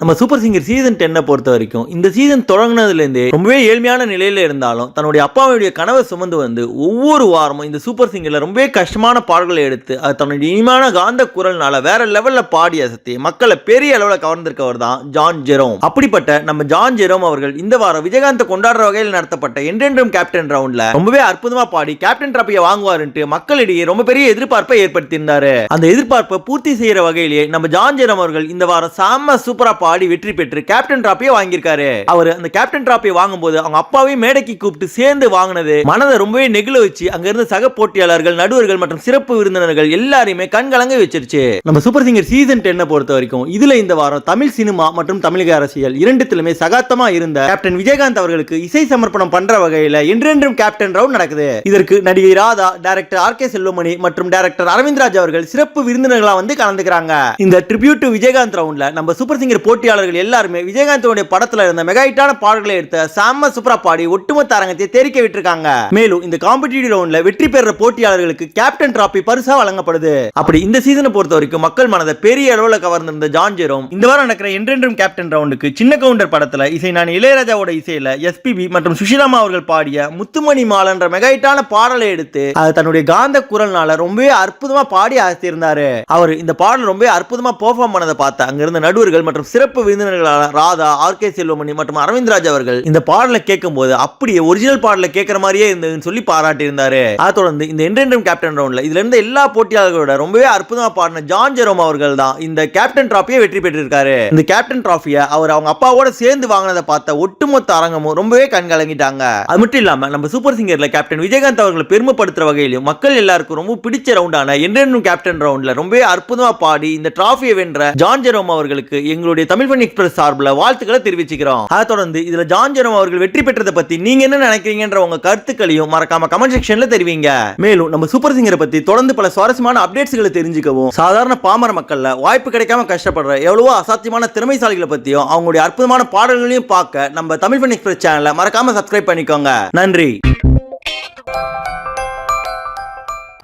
நம்ம super singer season டென்னை பொறுத்த வரைக்கும் இந்த சீசன் தொடங்கினதுலேருந்தே ரொம்பவே ஏழ்மையான நிலையில இருந்தாலும் தன்னுடைய அப்பாவுடைய கனவை சுமந்து வந்து ஒவ்வொரு வாரமும் இந்த சூப்பர் சிங்கரில் ரொம்பவே கஷ்டமான பாடல்களை எடுத்து அது தன்னுடைய இனிமையான காந்த குரல்னால வேற லெவலில் பாடி அசத்தி மக்களை பெரிய அளவில் கவர்ந்திருக்கவர் தான் ஜான் ஜெரோம். அப்படிப்பட்ட நம்ம ஜான் ஜெரோம் அவர்கள் இந்த வாரம் விஜயகாந்த் கொண்டாடுற வகையில் நடத்தப்பட்ட என்றென்றும் கேப்டன் ரவுண்ட்ல ரொம்பவே அற்புதமாக பாடி கேப்டன் டிராப்பியை வாங்குவாருன்ட்டு மக்களிடையே ரொம்ப பெரிய எதிர்பார்ப்பை ஏற்படுத்தியிருந்தாரு. அந்த எதிர்பார்ப்பை பூர்த்தி செய்யற வகையிலேயே நம்ம ஜான் ஜெரோம் அவர்கள் இந்த வாரம் செம்ம சூப்பராக ஆடி வெற்றி பெற்று கேப்டன் டிராபியை வாங்கியிருக்காரு. அவர் அந்த கேப்டன் டிராபியை வாங்கும்போது அவங்க அப்பாவையும் மேடைக்கு கூப்பிட்டு சேர்ந்து வாங்கினது மனதை ரொம்பவே நெகிழ வச்சு அங்கிருந்து சக போட்டியாளர்கள் நடுவர்கள் மற்றும் சிறப்பு விருந்தினர்கள் எல்லாரையுமே கண்கலங்க வச்சிருச்சு. நம்ம சூப்பர் சிங்கர் சீசன் டென்னை பொறுத்த வரைக்கும் இதுல இந்த வாரம் தமிழ் சினிமா மற்றும் தமிழக அரசியல் இரண்டுத்திலுமே சகாத்தமா இருந்த கேப்டன் விஜயகாந்த் அவர்களுக்கு இசை சமர்ப்பணம் பண்ற வகையில என்றென்றும் கேப்டன் ரவுண்ட் நடக்குது. இதற்கு நடிகை Radha director R K Selvamani மற்றும் டைரக்டர் அரவிந்த்ராஜ் அவர்கள் சிறப்பு விருந்தினர்களா வந்து கலந்துக்கிறாங்க. இந்த ட்ரிபியூட் டு விஜயகாந்த் ரவுண்ட்ல நம்ம சூப்பர் சிங்கர் போட்டியாளர்கள் எல்லாருமே விஜயகாந்தோடைய படத்துல இருந்த மெகா ஹிட்டான பாடல்களை எடுத்த சாம சூப்பரா பாடி ஒட்டுமொத்த அரங்கத்தை தெரிக்க விட்டுருக்காங்க. மேலும் இந்த காம்படிட்டிவ் ரவுண்ட்ல வெற்றி பெற போட்டியாளர்களுக்கு கேப்டன் டிராபி பரிசா வழங்கப்படுது. அப்படி இந்த சீசனை பொறுத்த வரைக்கும் மக்கள் மனதை பெரிய அளவுல கவர்ந்திருந்த ஜான் ஜெரோம் இந்த வாரம் நடக்கிற என்றென்றும் கேப்டன் ரவுண்டுக்கு சின்ன கவுண்டர் படத்துல இசை நான் இளையராஜாவோட இசையில எஸ்பிபி மற்றும் சுஷிலாமா அவர்கள் பாடிய முத்துமணி மாலன்ற மெகாயிட்டான பாடலை எடுத்து அது தன்னுடைய காந்த குரல்னால ரொம்பவே அற்புதமா பாடி ஆசியிருந்தாரு அவர் இந்த பாடல் ரொம்ப அற்புதமா பெர்ஃபார்ம் பண்ணதை பார்த்த அங்கிருந்த நடுவர்கள் மற்றும் சிறப்பு விருந்தினர்களான ராதா ஆர். கே. செல்வமணி மற்றும் அரவிந்த்ராஜ் அவர்கள் இந்த பாடலை கேட்கும்போது அப்படியே ஒரிஜினல் பாடலை கேட்கிற மாதிரியே இருந்ததுன்னு சொல்லி பாராட்டியிருந்தாரு. அதை தொடர்ந்து இந்த என்றென்றும் கேப்டன் ரவுண்ட்ல இதுல இருந்த எல்லா போட்டியாளர்களோட ரொம்பவே அற்புதமா பாடின ஜான் ஜெரோம் அவர்கள் தான் இந்த கேப்டன் டிராஃபியை வெற்றி பெற்றிருக்காரு. இந்த கேப்டன் டிராஃபியை அவர் அவங்க அப்பாவோட சேர்ந்து வாங்கினதை பார்த்த ஒட்டுமொத்த அரங்கமும் ரொம்பவே கண்கலங்கிட்டாங்க. அது மட்டும் இல்லாம நம்ம சூப்பர் சிங்கர்ல கேப்டன் விஜயகாந்த் அவர்களை பெருமைப்படுத்துற வகையிலும் மக்கள் எல்லாருக்கும் ரொம்ப பிடிச்ச ரவுண்டான என்றென்றும் கேப்டன் ரவுண்ட்ல ரொம்பவே அற்புதமா பாடி இந்த டிராஃபியை வென்ற ஜான் ஜெரோம் அவர்களுக்கு எங்களுடைய தமிழ் பண்ணி எக்ஸ்பிரஸ் சார்பில் வாழ்த்துக்களை தெரிவிச்சுக்கிறோம். அதை தொடர்ந்து இதுல ஜான்ஜனம் அவர்கள் வெற்றி பெற்றதை பத்தி நீங்க என்ன நினைக்கிறீங்கன்ற உங்க கருத்துக்களையும் மறக்காம கமெண்ட் செக்ஷன்ல தெரிவிங்க. மேலும் நம்ம சூப்பர் சிங்கரை பத்தி தொடர்ந்து பல சுவாரஸ்யமான அப்டேட்ஸ்களை தெரிஞ்சுக்கவும் சாதாரண பாமர மக்கள்ல வாய்ப்பு கிடைக்காம கஷ்டப்படுற எவ்வளவோ அசாத்தியமான திறமைசாலிகளை பத்தியும் அவங்களுடைய அற்புதமான பாடல்களையும் பார்க்க நம்ம தமிழ் பண்ணி எக்ஸ்பிரஸ் சேனலை மறக்காம சப்ஸ்கிரைப் பண்ணிக்கோங்க. நன்றி.